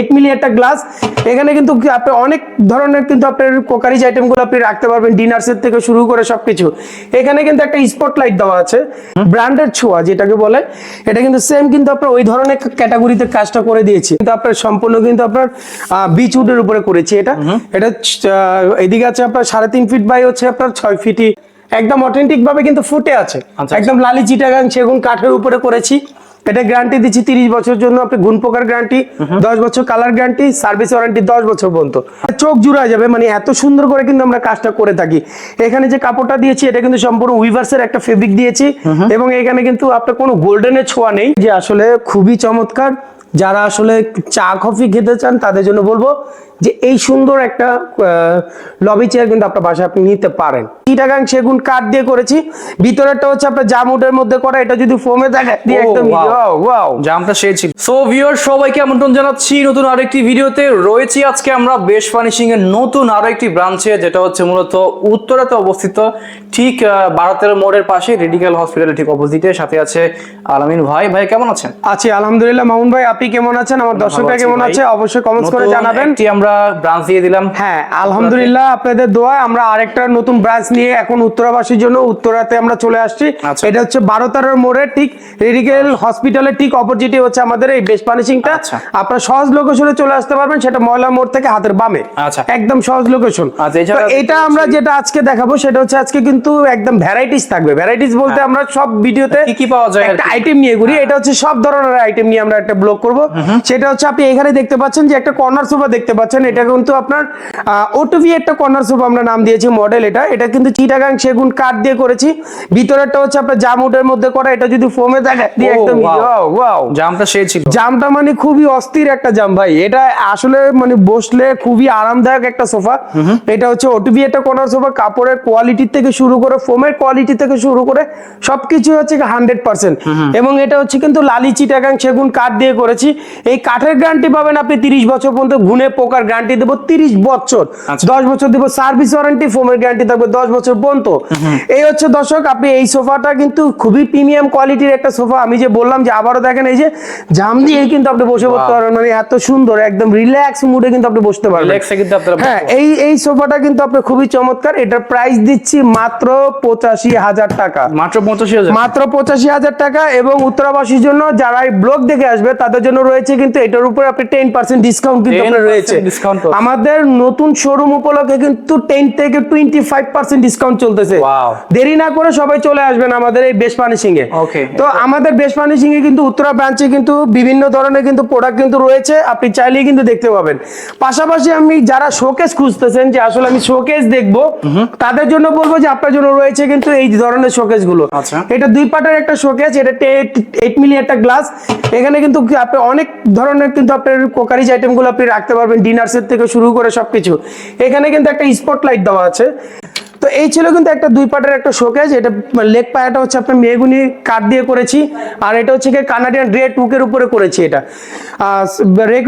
Eight মিলি একটা glass এখানে কিন্তু আপনি অনেক ধরনের কিন্তু আপনার কোকারিজ আইটেমগুলো আপনি রাখতে পারবেন ডিনার সেট থেকে শুরু করে সবকিছু। এখানে কিন্তু একটা স্পটলাইট দেওয়া আছে ব্র্যান্ডের ছোঁয়া যেটাকে বলে। এটা কিন্তু সেম কিন্তু আপনার ওই ধরনের ক্যাটাগরিতে কাজটা করে দিয়েছি। কিন্তু আপনার সম্পূর্ণ কিন্তু আপনার বিচ উডের উপরে করেছি এটা। এটা এদিকে আছে আপনার সাড়ে তিন ফিট বাই হচ্ছে আপনার ছয় ফিটই একদম অথেন্টিক ভাবে কিন্তু ফুটে আছে। আচ্ছা। একদম লালি চিটাগাং সেগুন কাঠের উপরে করেছি। এটা গ্যারান্টি দিচ্ছি তিরিশ বছর জন্য। আপনি গুণ পোকার গ্যারান্টি দশ বছর কালার গ্যারান্টি সার্ভিস ওয়ারেন্টি দশ বছর পর্যন্ত। চোখ জুড়া যাবে মানে এত সুন্দর করে কিন্তু আমরা কাজটা করে থাকি। এখানে যে কাপড়টা দিয়েছি এটা কিন্তু সম্পূর্ণ উইভার্সের একটা ফেব্রিক দিয়েছি। এবং এখানে কিন্তু আপনার কোনো গোল্ডেনের ছোঁয়া নেই। যে আসলে খুবই চমৎকার। যারা আসলে চা কফি খেতে চান তাদের জন্য বলব যে এই সুন্দর একটা লবি চেয়ার কিন্তু আপনার বাসায় আপনি নিতে পারেন। চিটাগাং সেগুন কাঠ দিয়ে করেছি। ভিতরেরটা হচ্ছে আপনার জামুটের মধ্যে করা। এটা যদি ফোমে থাকে দিয়ে একদম ওয়াও ওয়াও জামটা সে ছিল। সো ভিউয়ার সবাইকে আমন্ত্রণ জানাচ্ছি নতুন আরেকটি ভিডিওতে রয়েছি আজকে আমরা বেশ ফার্নিশিং এর নতুন আরও একটি ব্রাঞ্চে যেটা হচ্ছে মূলত উত্তরাতে অবস্থিত। ঠিক বারো তেরো মোড়ের পাশে রেডিক্যাল হসপিটালের ঠিক অপোজিটে সাথে আছে আলামিন ভাই। ভাই কেমন আছেন? আছি আলহামদুলিল্লাহ। মামুন ভাই আপনি কেমন আছেন? আমার দর্শকরা কেমন আছে? অবশ্যই কমেন্টস করে জানাবেন। একটি আমরা ব্রাঞ্চ দিয়ে দিলাম। হ্যাঁ আলহামদুলিল্লাহ আপনাদের দোয়া আমরা আরেকটা নতুন ব্রাঞ্চ নিয়ে এখন উত্তরাবাসীর জন্য উত্তরাতে আমরা চলে আসছি। আচ্ছা। এটা হচ্ছে বারো তেরোর মোড়ে ঠিক রেডিকেল হসপিটালের ঠিক অপোজিটে হচ্ছে আমাদের এই বেস্ট পানিশিংটা আচ্ছা। আপনারা সহজ লোকেশনে চলে আসতে পারবেন সেটা ময়লা মোড় থেকে হাতের বামে। আচ্ছা। একদম সহজ লোকেশন আচ্ছা, এটা আমরা যেটা আজকে দেখাবো সেটা হচ্ছে আজকে কিন্তু একদম ভ্যারাইটিস থাকবে। ভ্যারাইটিস বলতে আমরা সব ভিডিওতে হ্যাঁ। কি কি পাওয়া যায় একটা আইটেম নিয়ে ঘুরি। এটা হচ্ছে সব ধরনের আইটেম নিয়ে আমরা একটা ব্লগ করব। সেটা হচ্ছে আপনি এখানে দেখতে পাচ্ছেন যে একটা কর্নার সোফা দেখতে পাচ্ছেন। এটা কিন্তু আপনার ওটিভি একটা কর্নার সোফা আমরা নাম দিয়েছি মডেল এটা। এটা কিন্তু চিটাগাং সেগুন কাঠ দিয়ে করেছি। ভিতরেরটা হচ্ছে আপনার জামুটের মধ্যে করা। এটা যদি ফোমে দিয়ে একদম ওয়াও জামটা সে ছিল। জামটা মানে খুবই অস্থির একটা জাম ভাই। এটা আসলে মানে বসলে খুবই আরামদায়ক একটা সোফা এটা হচ্ছে ওটিভি একটা কর্নার সোফা কাপড়ের কোয়ালিটি থেকে শুরু করে ফোমের কোয়ালিটি থেকে শুরু করে সবকিছু হচ্ছে হান্ড্রেড পার্সেন্ট এবং এটা হচ্ছে কিন্তু লালি চিটাগাং সেগুন কাঠ দিয়ে করেছি। এই কাঠের গ্যারান্টি পাবেন আপনি তিরিশ বছর পর্যন্ত গুনে পোকার গ্যারান্টি দেবো তিরিশ বছর। আচ্ছা। দশ বছর দেবো সার্ভিস ওয়ারেন্টি ফোমের গ্যারান্টি থাকবে দশ বছর পর্যন্ত। এই হচ্ছে দর্শক আপনি এই সোফাটা কিন্তু খুবই প্রিমিয়াম কোয়ালিটির একটা সোফা। আমি যে বললাম যে আবারও দেখেন এই যে জাম দিয়ে কিন্তু আপনি বসে পড়তে. পারবেন। মানে এত সুন্দর একদম রিল্যাক্স মুডে কিন্তু আপনি বসতে পারবেন। হ্যাঁ এই এই সোফাটা কিন্তু আপনি খুবই চমৎকার। এটার প্রাইস দিচ্ছি মাত্র পঁচাশি হাজার টাকা। মাত্র পঁচাশি হাজার। মাত্র পঁচাশি হাজার টাকা এবং উত্তরাবাসীর জন্য যারা এই ব্লগ দেখে আসবে তাদের জন্য রয়েছে কিন্তু এটার উপরে আপনি টেন পার্সেন্ট ডিসকাউন্ট কিন্তু আপনার রয়েছে। আমাদের নতুন শোরুম উপলক্ষে কিন্তু টেন থেকে টোয়েন্টি ফাইভ পার্সেন্ট ডিসকাউন্ট চলতেছে দেরি না করে সবাই চলে আসবেন আমাদের এই বেশ পানিশিং এ তো আমাদের বেশ পানিশিং এ কিন্তু উত্তরা ব্রাঞ্চে কিন্তু বিভিন্ন ধরনের কিন্তু প্রোডাক্ট কিন্তু রয়েছে আপনি চাইলেই কিন্তু দেখতে পাবেন। পাশাপাশি আমি যারা শোকেস খুঁজতেছেন যে আসলে আমি শোকেস দেখব তাদের জন্য বলব যে আপনার জন্য রয়েছে কিন্তু এই ধরনের শোকেসগুলো। আচ্ছা। এটা দুই পার্টের একটা শোকেস এটা এইট মিলি একটা গ্লাস এখানে কিন্তু আপনি অনেক ধরনের কিন্তু আপনার কোকারিজ আইটেমগুলো আপনি রাখতে পারবেন ডিনার সেট থেকে শুরু করে সবকিছু। এখানে কিন্তু একটা স্পটলাইট দেওয়া আছে। তো এই ছিল কিন্তু একটা দুই পার্টের একটা শোকেজ এটা লেগ পায়াটা হচ্ছে আপনার মেগুনি কাঠ দিয়ে করেছি আর এটা হচ্ছে কানাডিয়ান রেড উকের উপরে করেছি এটা। রেড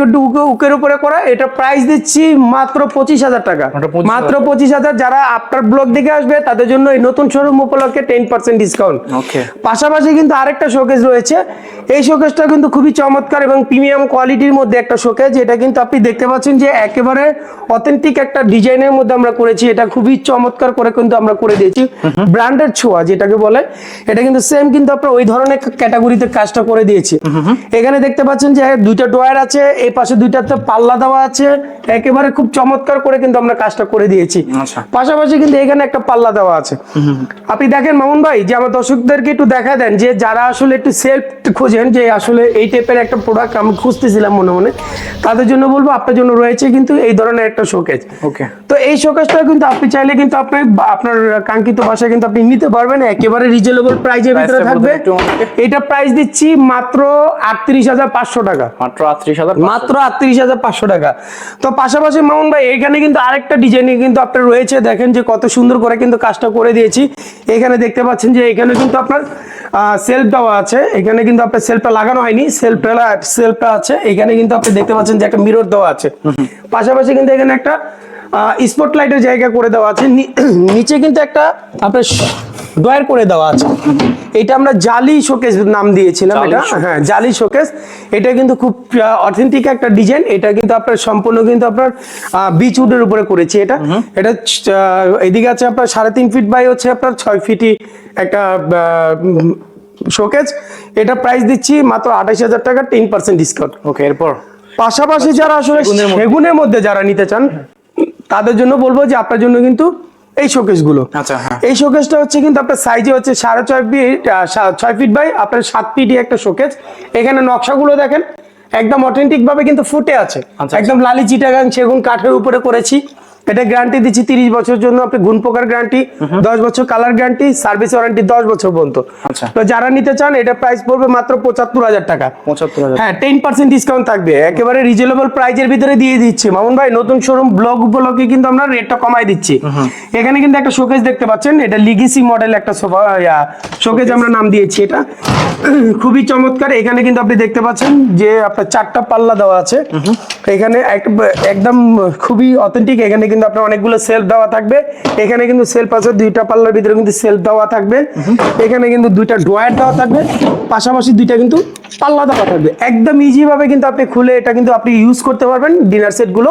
উকের উপরে করা এটা প্রাইস দিচ্ছি মাত্র পঁচিশ হাজার টাকা। মাত্র পঁচিশ হাজার যারা আপনার ব্লগ দিকে আসবে তাদের জন্য এই নতুন শোরুম উপলক্ষে টেন পার্সেন্ট ডিসকাউন্ট পাশাপাশি কিন্তু আরেকটা শোকেজ রয়েছে এই শোকেজটা কিন্তু খুবই চমৎকার এবং প্রিমিয়াম কোয়ালিটির মধ্যে একটা শোকেজ এটা কিন্তু আপনি দেখতে পাচ্ছেন যে একেবারে অথেন্টিক একটা ডিজাইনের মধ্যে আমরা করেছি এটা খুবই চমৎকার করে কিন্তু আমরা করে দিয়েছি ব্র্যান্ডের ছোঁয়া যেটাকে বলে এটা কিন্তু সেম কিন্তু আপনার ওই ধরনের ক্যাটাগরিতে কাজটা করে দিয়েছি। এখানে দেখতে পাচ্ছেন যে দুইটা ড্রয়ার আছে এই পাশে দুইটাতে পাল্লা দেওয়া আছে একেবারে খুব চমৎকার করে কিন্তু আমরা কাজটা করে দিয়েছি। আচ্ছা। পাশাপাশি কিন্তু এখানে একটা পাল্লা দেওয়া আছে। আপনি দেখেন মামুন ভাই যে আমার দর্শকদেরকে একটু দেখা দেন যে যারা আসলে একটু সেলফ খোঁজেন যে আসলে এই টাইপের একটা প্রোডাক্ট আমি খুঁজতেছিলাম মনে মনে তাদের জন্য বলব আপনার জন্য রয়েছে কিন্তু এই ধরনের একটা শোকেজ ওকে তো এই শোকেসটা কিন্তু আপনি চাইলে কিন্তু আপনি আপনার কাঙ্ক্ষিত ভাষায় কিন্তু আপনি নিতে পারবেন একেবারে রিজনেবল প্রাইজের ভিতরে থাকবে। এটা প্রাইস দিচ্ছি মাত্র আটত্রিশ হাজার পাঁচশো টাকা। মাত্র আটত্রিশ হাজার মাত্র আটত্রিশ হাজার পাঁচশো টাকা। তো পাশাপাশি মামুন ভাই এখানে কিন্তু আরেকটা ডিজাইনে কিন্তু আপনার রয়েছে। দেখেন যে কত সুন্দর করে কিন্তু কাজটা করে দিয়েছি। এখানে দেখতে পাচ্ছেন যে এখানে কিন্তু আপনার সেলফ দেওয়া আছে। এখানে কিন্তু আপনার সেলফটা লাগানো হয়নি। সেলফটা সেলফটা আছে। এখানে কিন্তু আপনি দেখতে পাচ্ছেন যে একটা মিরর দেওয়া আছে। পাশাপাশি কিন্তু এখানে একটা স্পটলাইটের জায়গা করে দেওয়া আছে। নিচে কিন্তু একটা আপনার ডয়ার করে দেওয়া আছে। এটা আমরা জালি শোকেস নাম দিয়েছিলাম এটা। হ্যাঁ জালি শোকেস। এটা কিন্তু খুব অথেন্টিক একটা ডিজাইন এটা কিন্তু আপনার সম্পূর্ণ কিন্তু আপনার বিচ উডের উপরে করেছি এটা। এটা এদিকে আছে আপনার সাড়ে তিন ফিট বাই হচ্ছে আপনার ছয় ফিটই একটা শোকেস। এটা প্রাইস দিচ্ছি মাত্র আঠাশ হাজার টাকা টেন পার্সেন্ট ডিসকাউন্ট ওকে এরপর? পাশাপাশি যারা আসলে সেগুনের মধ্যে যারা নিতে চান তাদের জন্য বলব যে আপনার জন্য কিন্তু এই শোকেসগুলো আচ্ছা, হ্যাঁ। এই শোকেসটা হচ্ছে কিন্তু আপনার সাইজে হচ্ছে সাড়ে ছয় ফিট ছয় ফিট বাই আপনার সাত ফিট একটা শোকেস এখানে নকশাগুলো দেখেন একদম অথেন্টিক ভাবে কিন্তু ফুটে আছে আচ্ছা। একদম লালি চিটাগাং সেগুন কাঠের উপরে করেছি এটা গ্যারান্টি দিচ্ছি তিরিশ বছর জন্য। আপনি গুণ পোকার গ্যারান্টি দশ বছর কালার গ্যারান্টি সার্ভিস ওয়ারেন্টি দশ বছর পর্যন্ত। আচ্ছা। তো যারা নিতে চান এটা প্রাইস পড়বে মাত্র পঁচাত্তর হাজার টাকা। হ্যাঁ টেন পার্সেন্ট ডিসকাউন্ট থাকবে। একেবারে রিজনেবল প্রাইজের ভিতরে দিয়ে দিচ্ছি। মামুন ভাই নতুন শোরুম ব্লগ উপলক্ষে কিন্তু আমরা রেটটা কমাই দিচ্ছি। এখানে কিন্তু একটা শোকেস দেখতে পাচ্ছেন। এটা লিগেসি মডেল একটা সোফা শোকেজ আমরা নাম দিয়েছি এটা। খুবই চমৎকার। এখানে কিন্তু আপনি দেখতে পাচ্ছেন যে আপনার চারটা পাল্লা দেওয়া আছে। এখানে এক- একদম খুবই অথেন্টিক এখানে কিন্তু আপনার অনেকগুলো সেলফ দেওয়া থাকবে। এখানে কিন্তু সেলফ আছে দুইটা পাল্লার ভিতরে কিন্তু সেলফ দেওয়া থাকবে। এখানে কিন্তু দুইটা ড্রয়ার দেওয়া থাকবে। পাশাপাশি দুইটা কিন্তু পাল্লা দেওয়া থাকবে। একদম ইজি ভাবে কিন্তু আপনি খুলে এটা কিন্তু আপনি ইউজ করতে পারবেন ডিনার সেটগুলো।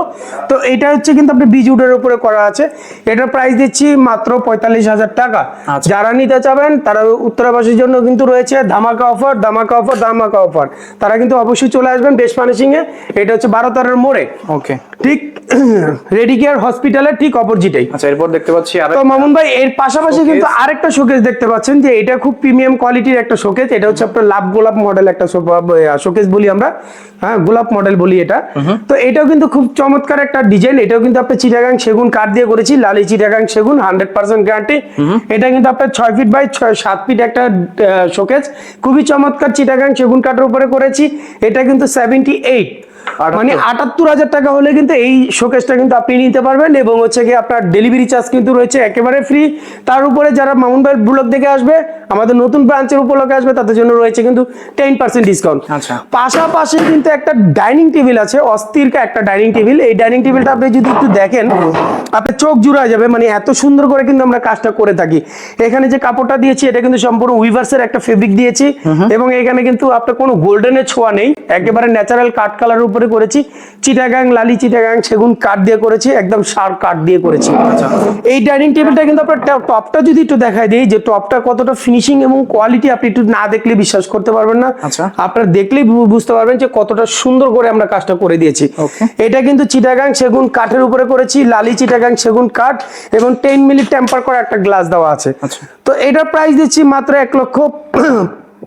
তো এটা হচ্ছে কিন্তু আপনি বিজ উডের উপরে করা আছে। এটার প্রাইস দিচ্ছি মাত্র পঁয়তাল্লিশ হাজার টাকা। আচ্ছা। যারা নিতে চাবেন তারা উত্তরাবাসীর জন্য কিন্তু রয়েছে ধামাকা অফার ধামাকা অফার ধামাকা অফার তারা কিন্তু অবশ্যই চলে আসবেন বেশ ফার্নিশিং এ। এটা হচ্ছে বারো তারের মোড়ে। ওকে ঠিক রেডি কেয়ার হসপিটালের ঠিক অপোজিটেই। আচ্ছা এরপর দেখতে পাচ্ছি আর তো মামুন ভাই এর পাশাপাশি কিন্তু আরেকটা শোকেস দেখতে পাচ্ছেন যে এটা খুব প্রিমিয়াম কোয়ালিটির একটা শোকেস এটা হচ্ছে আপনার লাভ গোলাপ মডেল একটা শোকেস বলি আমরা। হ্যাঁ গোলাপ মডেল বলি এটা। তো এটাও কিন্তু খুব চমৎকার একটা ডিজাইন এটাও কিন্তু আপনার চিটাগাং সেগুন কাঠ দিয়ে করেছি লালি চিটাগাং সেগুন হান্ড্রেড পার্সেন্ট গ্যারান্টি এটা কিন্তু আপনার ছয় ফিট বাই ছয় সাত ফিট একটা শোকেস খুবই চমৎকার চিটাগাং সেগুন কাঠের উপরে করেছি। এটা কিন্তু সেভেন্টি এইট মানে আটাত্তর হাজার টাকা হলে কিন্তু এই শোকেসটা কিন্তু আপনি নিতে পারবেন এবং হচ্ছে কি আপনার ডেলিভারি চার্জ কিন্তু রয়েছে একেবারে ফ্রি তার উপরে যারা মামুন ভাই ব্লক দেখে আসবে আমাদের নতুন ব্রাঞ্চের উপলক্ষে আসবে তাদের জন্য রয়েছে কিন্তু টেন পার্সেন্ট ডিসকাউন্ট আচ্ছা। পাশাপাশি কিন্তু একটা ডাইনিং টেবিল আছে অস্থির একটা ডাইনিং টেবিল এই ডাইনিং টেবিলটা আপনি যদি একটু দেখেন আপনার চোখ জুড়া যাবে মানে এত সুন্দর করে কিন্তু আমরা কাজটা করে থাকি। এখানে যে কাপড়টা দিয়েছি এটা কিন্তু সম্পূর্ণ উইভার্সের একটা ফেব্রিক দিয়েছি। এবং এখানে কিন্তু আপনার কোনো গোল্ডেনের ছোঁয়া নেই। একেবারে ন্যাচারাল কাঠ কালার উপরে করেছি। চিটাগাং লালি চিটাগাং সেগুন কাঠ দিয়ে করেছি একদম সার কাঠ দিয়ে করেছি। এই ডাইনিং টেবিলটা কিন্তু আপনার টপটা যদি একটু দেখাই দিই যে টপটা কতটা ফিনিশিং এবং কোয়ালিটি আপনি একটু না দেখলে বিশ্বাস করতে পারবেন না। আপনার আপনারা দেখলেই বুঝতে পারবেন যে কতটা সুন্দর করে আমরা কাজটা করে দিয়েছি। এটা কিন্তু চিটাগাং সেগুন কাঠের উপরে করেছি লালি চিটাগাং সেগুন কাঠ এবং টেন মিলি টেম্পার করা একটা গ্লাস দেওয়া আছে। আচ্ছা। তো এটা প্রাইস দিচ্ছি মাত্র এক লক্ষ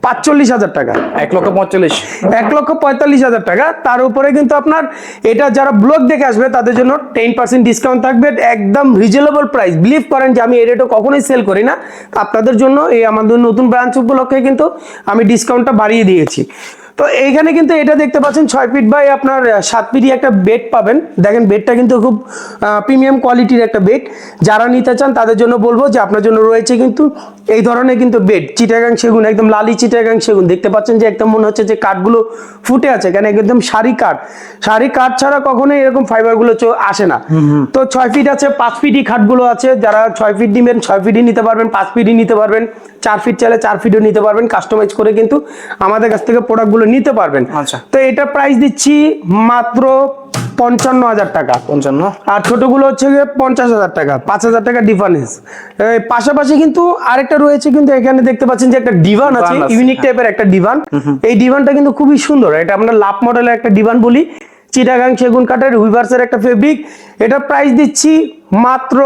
পাঁচচল্লিশ হাজার টাকা। এক লক্ষ পঁয়তাল্লিশ। এক লক্ষ পঁয়তাল্লিশ হাজার টাকা। তার উপরে কিন্তু আপনার এটা যারা ব্লগ দেখে আসবে তাদের জন্য টেন পার্সেন্ট ডিসকাউন্ট থাকবে। একদম রিজনেবল প্রাইস বিলিভ করেন যে আমি এই রেটও কখনোই সেল করি না। আপনাদের জন্য এই আমাদের নতুন ব্রাঞ্চ উপলক্ষে কিন্তু আমি ডিসকাউন্টটা বাড়িয়ে দিয়েছি। তো এইখানে কিন্তু এটা দেখতে পাচ্ছেন ছয় ফিট বাই আপনার সাত ফিটই একটা বেড পাবেন। দেখেন বেডটা কিন্তু খুব প্রিমিয়াম কোয়ালিটির একটা বেড যারা নিতে চান তাদের জন্য বলব যে আপনার জন্য রয়েছে কিন্তু এই ধরনের কিন্তু বেড চিটাগাং সেগুন একদম লালি চিটাগাং সেগুন। দেখতে পাচ্ছেন যে একদম মনে হচ্ছে যে কাঠগুলো ফুটে আছে কেন একদম শাড়ি কাঠ। শাড়ি কাঠ ছাড়া কখনোই এরকম ফাইবারগুলো আসে না। তো ছয় ফিট আছে পাঁচ ফিটই খাটগুলো আছে। যারা ছয় ফিট নেবেন ছয় ফিটই নিতে পারবেন পাঁচ ফিটই নিতে পারবেন। চার ফিট চাইলে চার ফিটও নিতে পারবেন কাস্টমাইজ করে কিন্তু আমাদের কাছ থেকে প্রোডাক্টগুলো নিতে পারবেন। আচ্ছা। তো এটা প্রাইস দিচ্ছি মাত্র পঞ্চান্ন হাজার টাকা। পঞ্চান্ন। আর ছোটগুলো হচ্ছে গিয়ে পঞ্চাশ হাজার টাকা পাঁচ হাজার টাকা ডিফারেন্স পাশাপাশি কিন্তু আরেকটা রয়েছে কিন্তু এখানে দেখতে পাচ্ছেন যে একটা ডিভান আছে ইউনিক। টাইপের একটা ডিভান এই ডিভানটা কিন্তু খুবই সুন্দর। এটা আমরা লাভ মডেলের একটা ডিভান বলি। চিটাগাং সেগুন কাঠের উইভার্সের একটা ফেব্রিক এটা প্রাইস দিচ্ছি মাত্র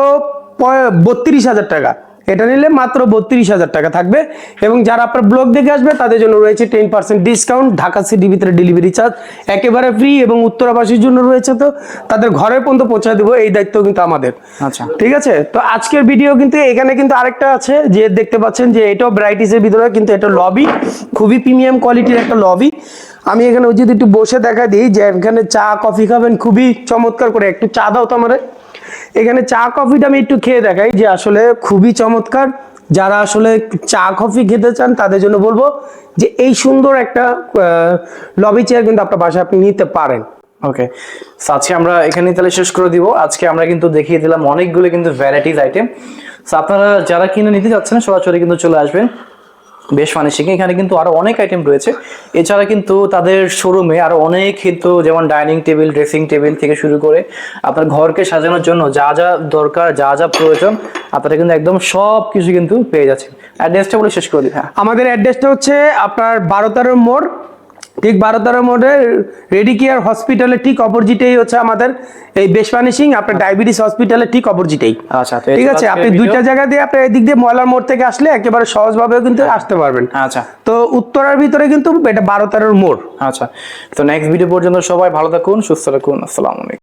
বত্রিশ হাজার টাকা। এটা নিলে মাত্র বত্রিশ হাজার টাকা থাকবে। এবং যারা আপনার ব্লগ দেখে আসবে তাদের জন্য রয়েছে ten percent discount Dhaka city ভিতরে ডেলিভারি চার্জ একেবারে ফ্রি এবং উত্তরাবাসীর জন্য রয়েছে তো। তাদের ঘরে পর্যন্ত পৌঁছে দেবো এই দায়িত্ব কিন্তু আমাদের। আচ্ছা। ঠিক আছে? তো আজকের ভিডিও কিন্তু এখানে কিন্তু আরেকটা আছে যে দেখতে পাচ্ছেন যে এটাও ব্রাইটিসের ভিতরে কিন্তু এটা লবি খুবই প্রিমিয়াম কোয়ালিটির একটা লবি আমি এখানে যদি একটু বসে দেখা দিই যে এখানে চা কফি খাবেন খুবই চমৎকার করে। একটু চা দাও তো আমারে। এখানে চা কফিটা আমি একটু খেয়ে দেখাই যে আসলে খুবই চমৎকার। যারা আসলে চা কফি খেতে চান, তাদের জন্য বলব যে এই সুন্দর একটা লবি চেয়ার কিন্তু আপনার বাসায় আপনি নিতে পারেন। ওকে আজকে আমরা এখানে তাহলে শেষ করে দিব। আজকে আমরা কিন্তু দেখিয়ে দিলাম অনেকগুলো কিন্তু ভ্যারাইটিস আইটেম আপনারা যারা কিনে নিতে যাচ্ছেন সরাসরি কিন্তু চলে আসবেন। বেশ ফানিশিং এখানে কিন্তু আরও অনেক আইটেম রয়েছে। এছাড়া কিন্তু তাদের শোরুমে আরও অনেক কিন্তু যেমন ডাইনিং টেবিল ড্রেসিং টেবিল থেকে শুরু করে আপনার ঘরকে সাজানোর জন্য যা যা দরকার, যা যা প্রয়োজন, আপনারা কিন্তু একদম সব কিছু কিন্তু পেয়ে যাচ্ছেন। অ্যাড্রেসটা বলে শেষ করে দিই হ্যাঁ। আমাদের অ্যাড্রেসটা হচ্ছে আপনার বারো তেরো মোড় ঠিক বারো তেরো মোড়ে রেডি কেয়ার হসপিটালের ঠিক অপোজিটেই হচ্ছে আমাদের এই বেশপানি সিং আপনার ডায়াবেটিস হসপিটালের ঠিক অপোজিটেই আচ্ছা ঠিক আছে আপনি দুইটা জায়গা দিয়ে আপনি এদিক দিয়ে ময়লার মোড় থেকে আসলে একেবারে সহজভাবে কিন্তু আসতে পারবেন। আচ্ছা। তো উত্তরার ভিতরে কিন্তু এটা বারো তেরোর মোড়। আচ্ছা তো নেক্সট ভিডিও পর্যন্ত সবাই ভালো থাকুন সুস্থ থাকুন আসসালামু আলাইকুম।